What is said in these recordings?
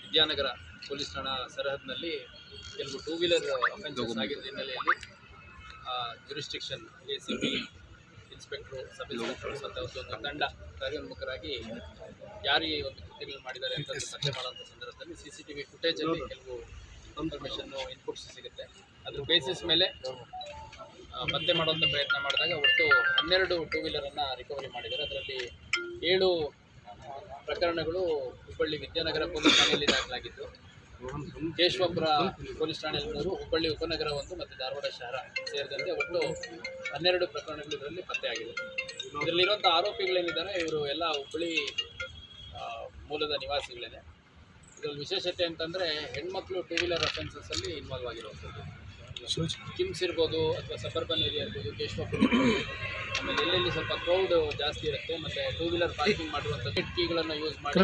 Vidyanagar police ಠಾಣಾ ಸರಹದ್ನಲ್ಲಿ ಕೆಲವು two wheeler offences ಆಗಿದ್ದ ಹಿನ್ನೆಲೆಯಲ್ಲಿ jurisdiction A C B inspector sub inspectors ಮತ್ತು ಒಂದು ತಂಡ ಕಾರ್ಯೋನ್ಮುಖರಾಗಿ ಯಾರು ಈ ಒಂದು ಕೃತ್ಯಗಳು ಮಾಡಿದ್ದಾರೆ ಅಂತ ಪತ್ತೆ ಮಾಡುವಂಥ ಸಂದರ್ಭದಲ್ಲಿ ಸಿ ಸಿ ಟಿ ವಿ ಫುಟೇಜಲ್ಲಿ ಕೆಲವು ಇನ್ಫಾರ್ಮೇಷನ್ನು ಇನ್ಪುಟ್ಸ್ ಸಿಗುತ್ತೆ. ಅದ್ರ ಬೇಸಿಸ್ ಮೇಲೆ ಪತ್ತೆ ಮಾಡುವಂಥ ಪ್ರಯತ್ನ ಮಾಡಿದಾಗ ಒಟ್ಟು ಹನ್ನೆರಡು ಟೂ ವೀಲರನ್ನು ರಿಕವರಿ ಮಾಡಿದ್ದಾರೆ. ಅದರಲ್ಲಿ ಏಳು ಪ್ರಕರಣಗಳು ಹುಬ್ಬಳ್ಳಿ ವಿದ್ಯಾನಗರ ಪೊಲೀಸ್ ಠಾಣೆಯಲ್ಲಿ ದಾಖಲಾಗಿದ್ದು, ಕೇಶವಪುರ ಪೊಲೀಸ್ ಠಾಣೆಯಲ್ಲಿ ಮೂರು ಹುಬ್ಬಳ್ಳಿ ಉಪನಗರ ಒಂದು ಮತ್ತು ಧಾರವಾಡ ಶಹರ ಸೇರಿದಂತೆ ಒಟ್ಟು ಹನ್ನೆರಡು ಪ್ರಕರಣಗಳು ಇದರಲ್ಲಿ ಪತ್ತೆಯಾಗಿದೆ ಇದರಲ್ಲಿರುವಂಥ ಆರೋಪಿಗಳೇನಿದ್ದಾರೆ, ಇವರು ಎಲ್ಲ ಹುಬ್ಬಳ್ಳಿ ಮೂಲದ ನಿವಾಸಿಗಳೇನೆ. ಇದರಲ್ಲಿ ವಿಶೇಷತೆ ಅಂತಂದರೆ ಹೆಣ್ಮಕ್ಳು ಟೂ ವೀಲರ್ ಅಫೆನ್ಸಸ್ಸಲ್ಲಿ ಇನ್ವಾಲ್ವ್ ಆಗಿರುವಂಥದ್ದು. ಕಿಮ್ಸ್ ಇರ್ಬೋದು ಅಥವಾ ಸಬರ್ಬನ್ ಏರಿಯಾ ಇರ್ಬೋದು ಕೇಶವಪುರ ಇರ್ಬೋದು. ಆಮೇಲೆ ಎಲ್ಲೆಲ್ಲಿ ಸ್ವಲ್ಪ ಕ್ರೌಡ್ ಜಾಸ್ತಿ ಇರುತ್ತೆ ಮತ್ತು ಟೂ ವೀಲರ್ ಪಾರ್ಕಿಂಗ್ ಮಾಡುವಂಥ ಕೀಗಳನ್ನು ಯೂಸ್ ಮಾಡಿ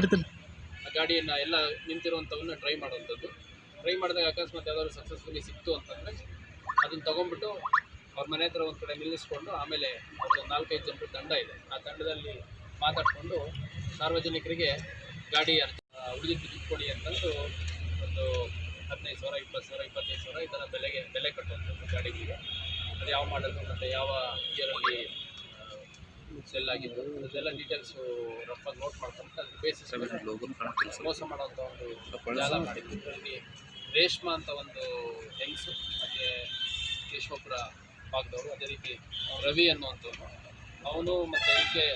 ಆ ಗಾಡಿಯನ್ನು ಎಲ್ಲ ನಿಂತಿರುವಂಥವನ್ನ ಟ್ರೈ ಮಾಡುವಂಥದ್ದು. ಟ್ರೈ ಮಾಡಿದಾಗ ಅಕಸ್ಮಾತ್ ಯಾವ್ದಾದ್ರು ಸಕ್ಸಸ್ಫುಲಿ ಸಿಕ್ತು ಅಂತಂದರೆ ಅದನ್ನು ತೊಗೊಂಡ್ಬಿಟ್ಟು ಅವ್ರ ಮನೆ ಹತ್ರ ಒಂದು ಕಡೆ ನಿಲ್ಲಿಸ್ಕೊಂಡು ಆಮೇಲೆ ಒಂದು ನಾಲ್ಕೈದು ಜನರು ತಂಡ ಇದೆ. ಆ ತಂಡದಲ್ಲಿ ಮಾತಾಡಿಕೊಂಡು ಸಾರ್ವಜನಿಕರಿಗೆ ಗಾಡಿ ಉಳಿದಿದ್ದು ದುಡ್ಡು ಕೊಡಿ ಅಂತಂದು ಒಂದು ಹದಿನೈದು ಸಾವಿರ ಇಪ್ಪತ್ತು ಸಾವಿರ ಇಪ್ಪತ್ತೈದು ಸಾವಿರ ಈ ಥರ ಬೆಲೆಗೆ ಬೆಲೆ ಕಟ್ಟುವಂಥದ್ದು ಗಾಡಿಗಳಿಗೆ ಅದು ಯಾವ ಮಾಡಲು ಮತ್ತು ಯಾವ ಇಯರಲ್ಲಿ ಸೆಲ್ ಆಗಿದ್ದು ಅದೆಲ್ಲ ಡೀಟೇಲ್ಸು ರಫಾಗಿ ನೋಟ್ ಮಾಡ್ಕೊಂಡು ಅದ್ರ ಬೇಸಿಸ್ ಮೋಸ ಮಾಡೋಂಥ ಒಂದು ಜಾಲ ಮಾಡಿದ್ದು. ಇದರಲ್ಲಿ ರೇಷ್ಮಾ ಅಂತ ಒಂದು ಹೆಂಗ್ಸು ಮತ್ತು ಕೇಶವಪುರ ಭಾಗದವರು ಅದೇ ರೀತಿ ರವಿ ಅನ್ನುವಂಥವ್ರು. ಅವನು ಮತ್ತು ಈಕೆ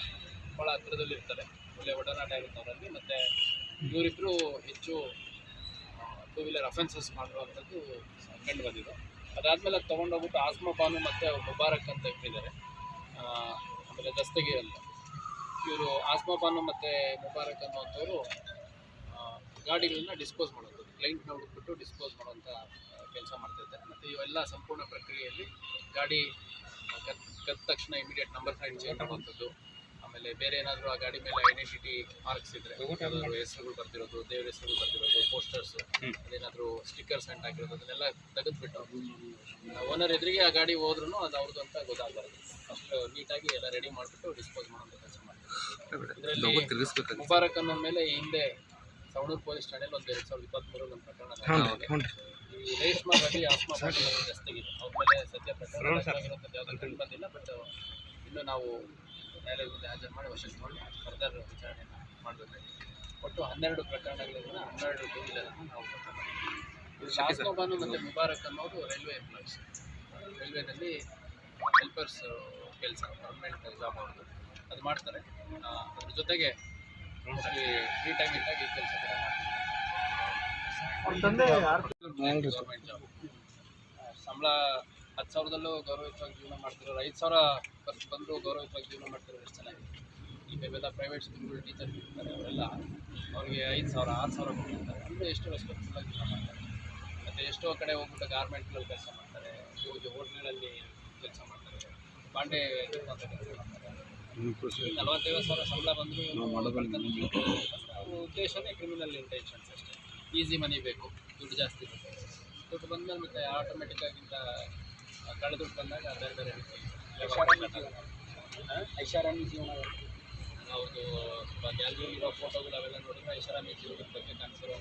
ಭಾಳ ಹತ್ತಿರದಲ್ಲಿರ್ತಾರೆ ಒಳ್ಳೆ ಒಡನಾಟ ಇರುತ್ತೆ ಅವರಲ್ಲಿ ಮತ್ತು ಇವರಿಬ್ಬರು ಹೆಚ್ಚು ಟೂ ವೀಲರ್ ಅಫೆನ್ಸಸ್ ಮಾಡಿರುವಂಥದ್ದು ಕಂಡು ಬಂದಿದೆ. ಅದಾದಮೇಲೆ ಅದು ತೊಗೊಂಡೋಗ್ಬಿಟ್ಟು ಆಸ್ಮಾ ಬಾನು ಮತ್ತು ಮುಬಾರಕ್ ಅಂತ ಇಟ್ಟಿದ್ದಾರೆ. ಆಮೇಲೆ ದಸ್ತಗೀರ್ ಅಂತ. ಇವರು ಆಸ್ಮಾ ಬಾನು ಮತ್ತು ಮುಬಾರಕ್ ಅನ್ನುವಂಥವ್ರು ಗಾಡಿಗಳನ್ನ ಡಿಸ್ಪೋಸ್ ಮಾಡೋದು ಕ್ಲೈಂಟ್ನ ಹುಡುಕ್ಬಿಟ್ಟು ಡಿಸ್ಪೋಸ್ ಮಾಡುವಂಥ ಕೆಲಸ ಮಾಡ್ತಿರ್ತಾರೆ ಮತ್ತು ಇವೆಲ್ಲ ಸಂಪೂರ್ಣ ಪ್ರಕ್ರಿಯೆಯಲ್ಲಿ ಗಾಡಿ ಕತ್ ಕದ್ದ ತಕ್ಷಣ ಇಮಿಡಿಯೇಟ್ ನಂಬರ್ ಪ್ಲೇಟ್ ಚೇಂಜ್ ಮಾಡುವಂಥದ್ದು ಆಮೇಲೆ ಬೇರೆ ಏನಾದರೂ ಆ ಗಾಡಿ ಮೇಲೆ ಐಡೆಂಟಿಟಿ ಮಾರ್ಕ್ಸ್ ಇದ್ದರೆ ಹೆಸರುಗಳು ಬರ್ತಿರೋದು, ದೇವ್ರ ಹೆಸರುಗಳು ಬರ್ತಿರೋದು ಪೋಸ್ಟರ್ಸ್ ಅದೇನಾದರೂ ಸ್ಟಿಕ್ಕರ್ಸ್ ಅಂಟ್ ಹಾಕಿರೋದು ಅದನ್ನೆಲ್ಲ ತೆಗೆದುಬಿಟ್ಟು ಓನರ್ ಎದುರಿಗೆ ಆ ಗಾಡಿ ಹೋದ್ರೂ ಅದು ಅವ್ರದ್ದು ಅಂತ ಗೊತ್ತಾಗಬಾರ್ದು. ಅಷ್ಟು ನೀಟಾಗಿ ಎಲ್ಲ ರೆಡಿ ಮಾಡಿಬಿಟ್ಟು ಡಿಸ್ಪೋಸ್ ಮಾಡೋಂಥ ಕೆಲಸ ಇದರಲ್ಲಿ ಮುಬಾರಕ್ ಅನ್ನೋ ಮೇಲೆ ಹಿಂದೆ ಸವಣೂರು ಪೊಲೀಸ್ ಠಾಣೆಯಲ್ಲಿ ಒಂದು ಎರಡು ಸಾವಿರದ ಇಪ್ಪತ್ತ್ಮೂರಲ್ಲಿ ಒಂದು ಪ್ರಕರಣ. ಈ ರೇಷ್ಮಾ ರವಿ ಆಸ್ಮಾ ಜಾಸ್ತಿಗಿದೆ ಅವ್ರ ಮೇಲೆ ಸದ್ಯ ಪ್ರಕರಣ ಕಂಡು ಬಂದಿಲ್ಲ ಬಟ್ ಇನ್ನು ನಾವು ನ್ಯಾಯಾಲಯದಲ್ಲಿ ಹಾಜರು ಮಾಡಿ ವಶಕ್ಕೆ ಮಾಡಿ ಫರ್ದರ್ ವಿಚಾರಣೆಯನ್ನು ಮಾಡಬೇಕಾಗಿದೆ. ಒಟ್ಟು ಹನ್ನೆರಡು ಪ್ರಕರಣಗಳಿಂದ ಹನ್ನೆರಡು ಟೂ ವೀಲರನ್ನು ನಾವು ಪತ್ತೆ ಮಾಡಿದ್ದೀವಿ. ಆಸ್ಮಾ ಬಾನು ಮತ್ತು ಮುಬಾರಕ್ ಅನ್ನೋದು ರೈಲ್ವೆ ಎಂಪ್ಲಾಯ್ಸ್ ರೈಲ್ವೆನಲ್ಲಿ ಹೆಲ್ಪರ್ಸ್ ಕೆಲಸ ಪರ್ಮನೆಂಟ್ ಜಾಬ್ ಅವ್ರದ್ದು. ಅದು ಮಾಡ್ತಾರೆ. ಅದ್ರ ಜೊತೆಗೆ ಫ್ರೀ ಟೈಮ್ ಇದ್ದಾಗ ಈ ಕೆಲಸ ಕೂಡ ಮಾಡ್ತಾರೆ. ಗೌರ್ಮೆಂಟ್ ಜಾಬ್ ಸಂಬಳ ಹತ್ತು ಸಾವಿರದಲ್ಲೂ ಗೌರವಯುತವಾಗಿ ಜೀವನ ಮಾಡ್ತಿರೋರು ಐದು ಸಾವಿರ ಖರ್ಚು ಬಂದರೂ ಗೌರವಯುತವಾಗಿ ಜೀವನ ಮಾಡ್ತಿರೋರು ಎಷ್ಟು ಚೆನ್ನಾಗಿ ಈ ಬೇರೆಲ್ಲ ಪ್ರೈವೇಟ್ ಸ್ಕೂಲ್ಗಳು ಟೀಚರ್ ಇರ್ತಾರೆ ಅವರೆಲ್ಲ ಅವ್ರಿಗೆ ಐದು ಸಾವಿರ ಆರು ಸಾವಿರ ಕೊಟ್ಟಿರ್ತಾರೆ. ಅಂದರೆ ಎಷ್ಟು ರೆಸ್ಪಾನ್ಸಿಬಲ್ ಆಗಿ ಜೀವನ ಮಾಡ್ತಾರೆ. ಮತ್ತು ಎಷ್ಟೋ ಕಡೆ ಹೋಗ್ಬಿಟ್ಟು ಗಾರ್ಮೆಂಟ್ಗಳಲ್ಲಿ ಕೆಲಸ ಮಾಡ್ತಾರೆ ಹೋಟ್ಲ್ಗಳಲ್ಲಿ ಕೆಲಸ ಮಾಡ್ತಾರೆ ಬಾಂಡೆ ಕೆಲಸ ಮಾಡ್ತಾರೆ. ಈ ನಲವತ್ತೈವತ್ತು ಸಾವಿರ ಸಂಬಳ ಬಂದರೂ ಅವ್ರ ಉದ್ದೇಶನೇ ಕ್ರಿಮಿನಲ್ ಇಂಟೆನ್ಷನ್ಸ್ ಅಷ್ಟೇ. ಈಸಿ ಮನಿ ಬೇಕು ದುಡ್ಡು ಜಾಸ್ತಿ ಬೇಕು. ದುಡ್ಡು ಬಂದಮೇಲೆ ಮತ್ತೆ ಆಟೋಮೆಟಿಕ್ ಆಗಿಂತ ಕಳೆ ದುಡ್ಡು ಬಂದಾಗ ಬೇರೆ ಬೇರೆ ಐಷಾರಾಮಿ ಜೀವನ. ಅವ್ರದ್ದು ಗ್ಯಾಲರಿ ಇರೋ ಫೋಟೋಗಳು ಅವೆಲ್ಲ ನೋಡಿದ್ರೆ ಐಷಾರಾಮಿ ಜೀವನದ ಬಗ್ಗೆ ಕಾಣಿಸಿರೋ